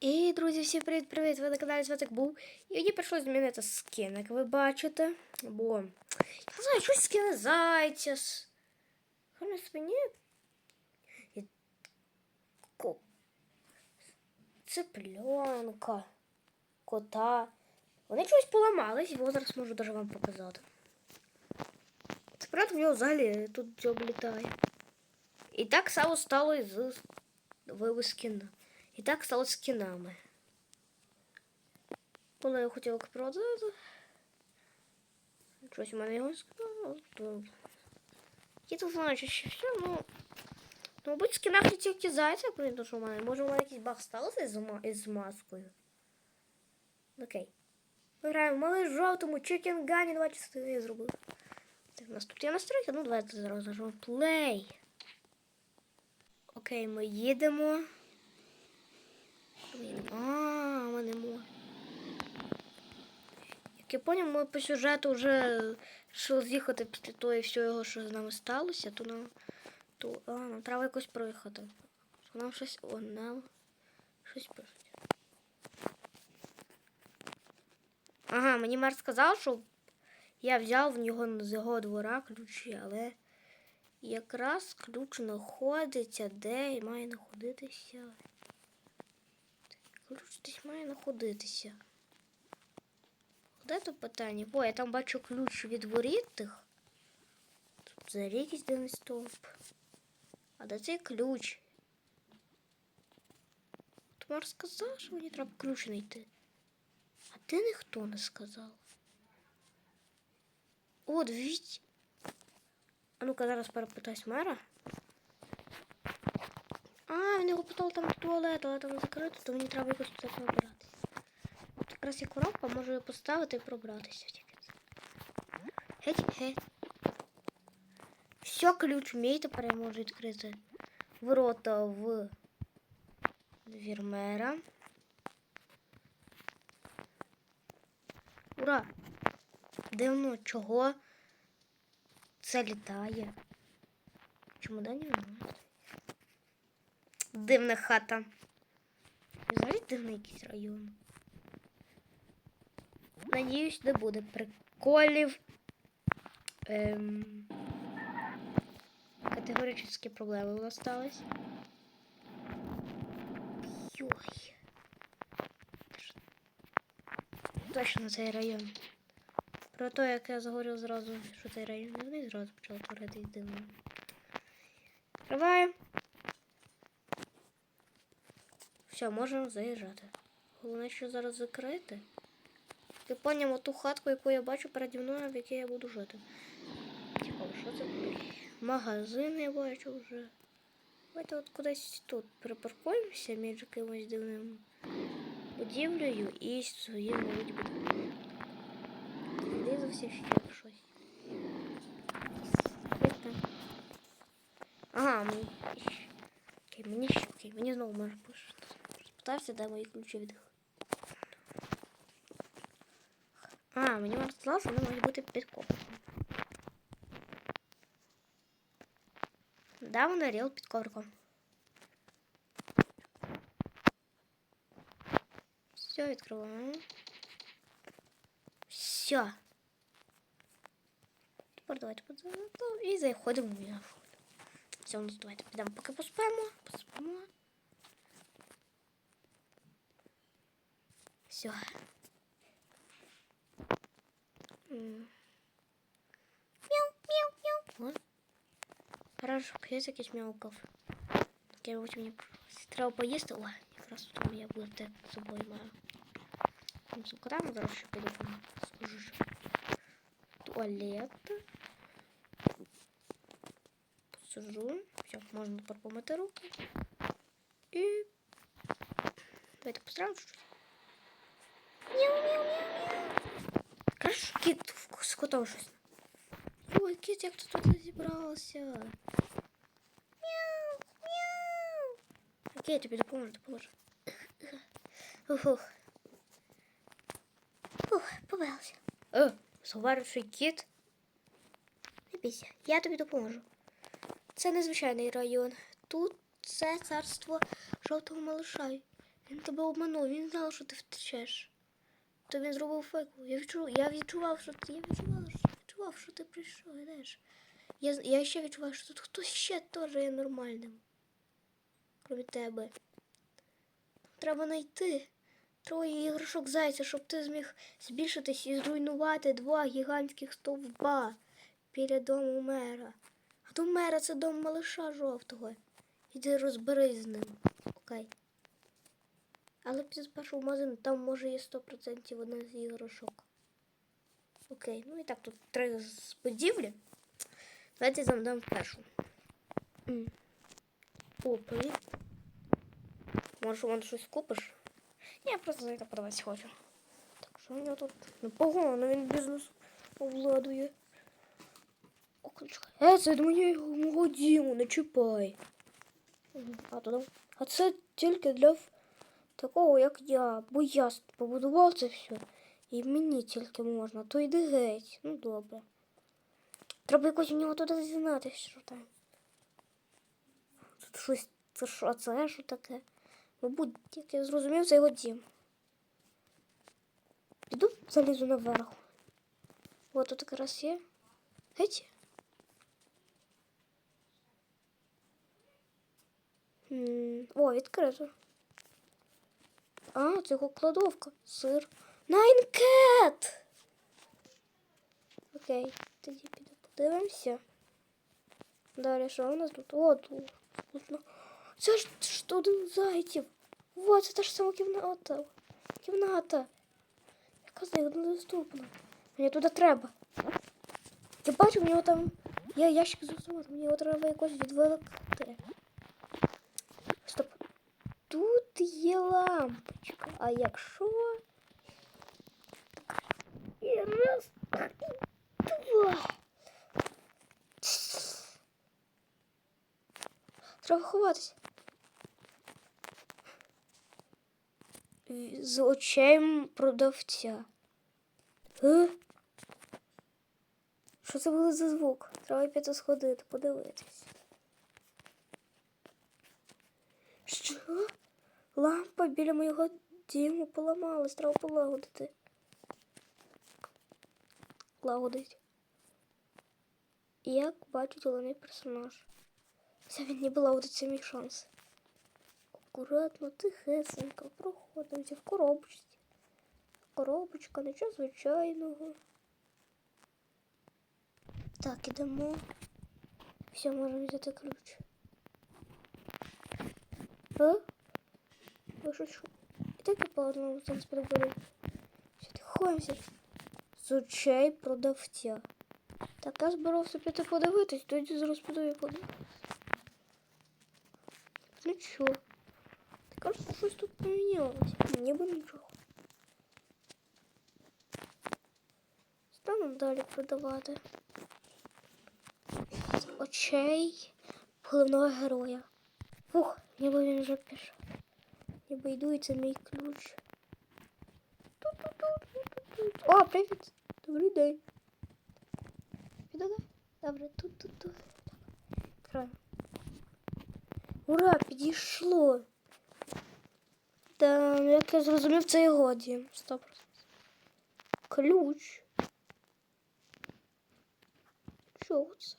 І, друзі, всім привіт-привіт! Ви на каналі Святик був. І мені прийшлося змінити скин, як ви бачите. Бо я не знаю, щось скини зайця. с- Що на спині? І... Ко... Цыпленка, кота. Вони чогось поламались, бо зараз можу даже вам показати. Цыпленок в нього взагалі тут дзьоб літає. І так само стало і з виву скина. І так стало з скінами. Коли я хотіла продати. Щось у мене його сказало. То... Я тут знаю, що ще все, ну. Ну, в скінах не тільки зайця, помітно, що в мене. Може, у мене якийсь баг стався із, із маскою. Окей. Граємо малий жовтому Chicken Gunny 2 частини я зробив. Так, у нас тут є настройки, ну давайте зараз зажмемо play. Окей, ми їдемо. Блін, А, ми не можемо. Як я поняв, ми по сюжету вже вирішили з'їхати після того і всього, що з нами сталося, то нам, то, а, нам треба якось проїхати. Нам щось, о, нам щось пишуть. Ага, мені мер сказав, що я взяв в нього з його двора ключі, але якраз ключ знаходиться, де і має знаходитися. Ключ десь має знаходитися. Де то питання? О, я там бачу ключ від ворітих. Тут за якийсь дивний стовп. А де цей ключ? Тмар сказав, що мені треба ключ знайти. А ти ніхто не сказав. О, дивіться. А ну-ка зараз перепитаюсь мера. А, він його питав там туалет, але там закрито, то мені треба якось туди пробратися. Якраз є коробка, можу її поставити і пробратися. тільки. Геть, геть. Все, ключ вміє, тепер я можу відкрити ворота в двір мера. Ура! Дивно, чого це літає. Чому дані немає? Дивна хата. Взагалі дивний якийсь район. Надіюсь, не буде приколів. Ем... Категоричні проблеми у нас стались. Йой. Точно цей район. Про те, як я заговорив зразу, що цей район не зразу почав творити дивно. Відкриваємо. Все, можемо заїжджати. Головне, що зараз закрити. Ти поняв ту хатку, яку я бачу переді мною, в якій я буду жити. Цікаво, що це буде? Магазин я бачу вже. Давайте от кудись тут припаркуємося між якимось дивним будівлею і своїм мабуть будинком. Зрізався ще щось. Як там? Ага, мені. Окей, мені ще, окей, мені знову може пишуть. Спитався, де мої ключі від їх. А, мені вам сказав, що вони мають бути під ковриком. Да, вона ріл під ковриком. Все, відкриваємо. Все. Тепер давайте подивимо і заходимо в мене. Все, ну давайте підемо поки поспимо. Поспимо. Все. Мяу, мяу, мяу. О. Хорошо, хтось якийсь мяукав. Таке ось мені треба поїсти. О, якраз тут я буду те з собою маю. Там з котами зараз ще піду там скажу, що туалет. Посажу. Все, можна тепер помити руки. І давайте постараємо щось. кіт в- з котом щось. Ой, кіт, як ти тут зібрався? Мяу, мяу. Окей, я тобі допоможу, допоможу. Ух. Ух, побавився. О, заваривший кіт. Не бійся, я тобі допоможу. Це незвичайний район. Тут це царство жовтого малыша. Він тебе обманув, він знав, що ти втечеш. То він зробив фейку. Я відчув, я відчував, що ти. Я відчував, що, відчував, що ти прийшов, йдеш. Я, я ще відчуваю, що тут хтось ще теж є нормальним. Крім тебе. Треба знайти троє іграшок зайця, щоб ти зміг збільшитись і зруйнувати два гігантських стовба біля дому мера. А дом мера це дом малиша жовтого. Іди розберись з ним. Окей. Але після першого магазину там може є 100% одна з іграшок. Окей, ну і так, тут три з будівлі. Давайте замдам першу. М. О, привіт. Може, вон щось купиш? Ні, я просто за це подаватися хочу. Так, що в нього тут? Непогано, він бізнес овладує. О, ключка. Е, це до моєго мого діму, не чіпай. Мгм, А туди. А це тільки для в- такого, як я. Бо я побудував це все. І мені тільки можна. То йди геть. Ну добре. Треба якось у нього туди зізнатися, що там. Тут щось. Це що, це що таке? Мабуть, як я зрозумів, це його дім. Піду залізу наверх. От тут якраз є. Геть. О, відкрито. А, це його кладовка. Сир. Найнкет! Окей, тоді піду подивимося. Далі, що у нас тут? О, тут. тут, ну, Це ж що один зайців. О, це та ж сама кімната. Кімната. Яка з них недоступна. Мені туди треба. Я бачу, в нього там є ящик з автоматом. Мені його треба якось відволікти. Стоп. Тут є лампочка. А якщо. І раз, і два. Треба ховатися. З очей продавця. Е? Що це було за звук? Треба піти сходити, подивитись. Що? Лампа біля моєго діму поламалась, треба полагодити. Лагодить. І Як бачить головний персонаж. Це він ніби лагодить, це мій шанс. Акуратно, тихесенько, проходимося в коробочці. Коробочка, нічого звичайного. Так, ідемо. Все, можемо взяти ключ. Що? І так і по одному зараз переберу. Все, тихоємося. З продавця. Так, я збирався піти подивитись, тоді зараз піду і подивлюсь. Нічого. Ти кажеш, щось тут помінялося. Ніби нічого. Стану далі продавати. З очей головного героя. Фух, ніби він вже пішов. Ніби йду і це мій ключ. О, привіт! Добрий день. Піду? Добре, тут, тут, тут. Так. Ура, підійшло. Та, як я зрозумів, це його дім. Стоп. Ключ. Чого це?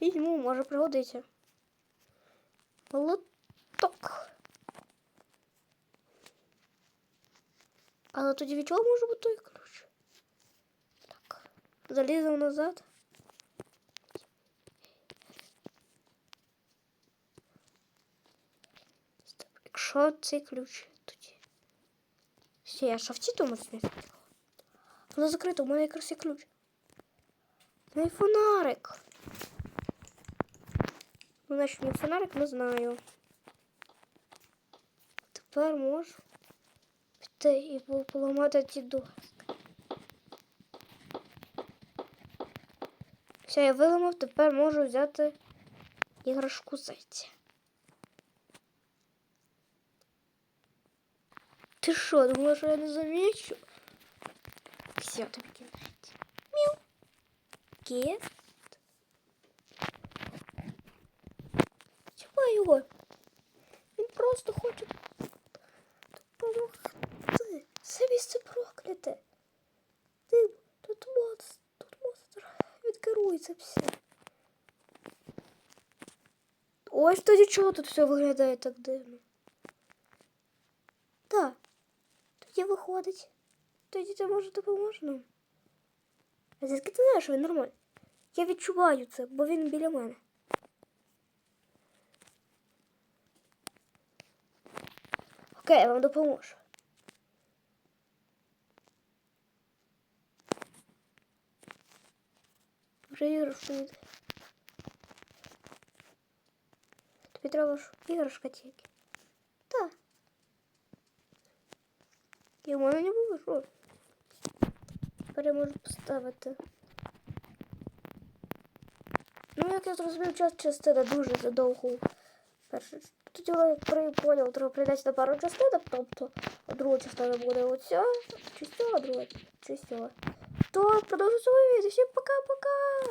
Візьму, може пригодиться. Молоток. Але тоді від чого може бути той ключ? Так. Заліземо назад. Якщо цей ключ тоді. Все, я шовці тому сміти. Воно закрито, у мене якраз є ключ. Ну фонарик. Ну, значить, мій фонарик не знаю. Тепер можу піти і пол- поламати ті доски. Все, я виламав, тепер можу взяти іграшку зайця. Ти що, думаєш, що я не замічу? Все, тобі кінець. Мяу. Кіт. Чіпай його. Він просто хоче керується всім. Ось тоді чого тут все виглядає так дивно. Так. Тоді виходить. Тоді ти може допоможеш нам. А звідки ти знаєш, що він нормальний? Я відчуваю це, бо він біля мене. Окей, я вам допоможу. Вже іграшку не Тобі треба ж іграшка тільки. Так. Я в мене не було, що? Тепер я можу поставити. Ну, як я зрозумів, час частина дуже задовго. Перше, тоді я при поняв, треба прийдеться на пару частин, тобто а друга частина буде оця, чи ця, а друга чи ця. То продовжуємо своє відео. Всім пока-пока!